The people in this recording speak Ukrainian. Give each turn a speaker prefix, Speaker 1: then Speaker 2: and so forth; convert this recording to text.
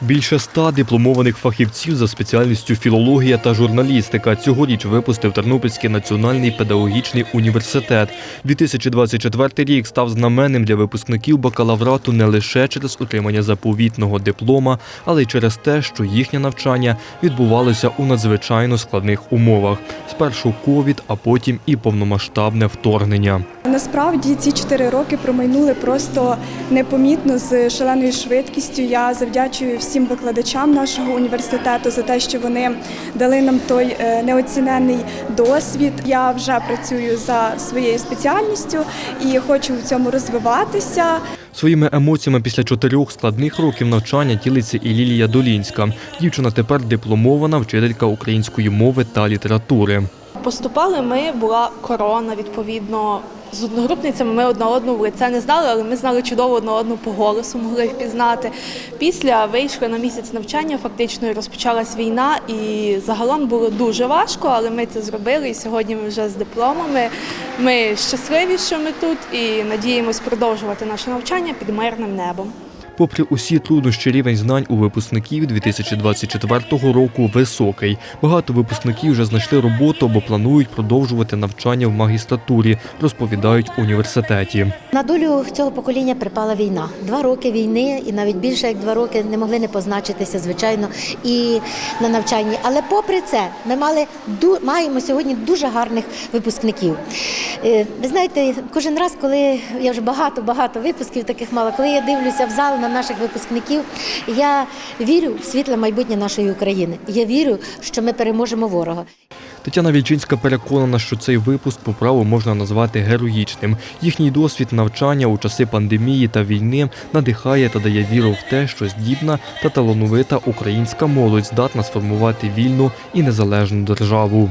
Speaker 1: Більше ста дипломованих фахівців за спеціальністю філологія та журналістика цьогоріч випустив Тернопільський національний педагогічний університет. 2024 рік став знаменним для випускників бакалаврату не лише через отримання заповітного диплома, але й через те, що їхнє навчання відбувалося у надзвичайно складних умовах. Спершу ковід, а потім і повномасштабне вторгнення.
Speaker 2: Насправді ці чотири роки промайнули просто непомітно з шаленою швидкістю. Я завдячую всім викладачам нашого університету за те, що вони дали нам той е, неоцінений досвід. Я вже працюю за своєю спеціальністю і хочу в цьому розвиватися.
Speaker 1: Своїми емоціями після чотирьох складних років навчання ділиться і Лілія Долінська. Дівчина тепер дипломована вчителька української мови та літератури.
Speaker 3: Поступали ми, була корона, відповідно. З одногрупницями ми одна одну в лице не знали, але ми знали чудово одна одну по голосу, могли їх пізнати. Після вийшли на місяць навчання, фактично розпочалась війна, і загалом було дуже важко, але ми це зробили. І сьогодні ми вже з дипломами. Ми щасливі, що ми тут, і надіємось продовжувати наше навчання під мирним небом.
Speaker 1: Попри усі труднощі, рівень знань у випускників 2024 року високий. Багато випускників вже знайшли роботу або планують продовжувати навчання в магістратурі, розповідають в університеті.
Speaker 4: На долю цього покоління припала війна. Два роки війни, і навіть більше як два роки не могли не позначитися, звичайно, і на навчанні. Але попри це, ми мали маємо сьогодні дуже гарних випускників. Е, Ви знаєте, кожен раз, коли я вже багато багато випусків таких мала, коли я дивлюся в зал на наших випускників, я вірю в світле майбутнє нашої України. Я вірю, що ми переможемо ворога.
Speaker 1: Тетяна Вільчинська переконана, що цей випуск по праву можна назвати героїчним. Їхній досвід навчання у часи пандемії та війни надихає та дає віру в те, що здібна та талановита українська молодь здатна сформувати вільну і незалежну державу.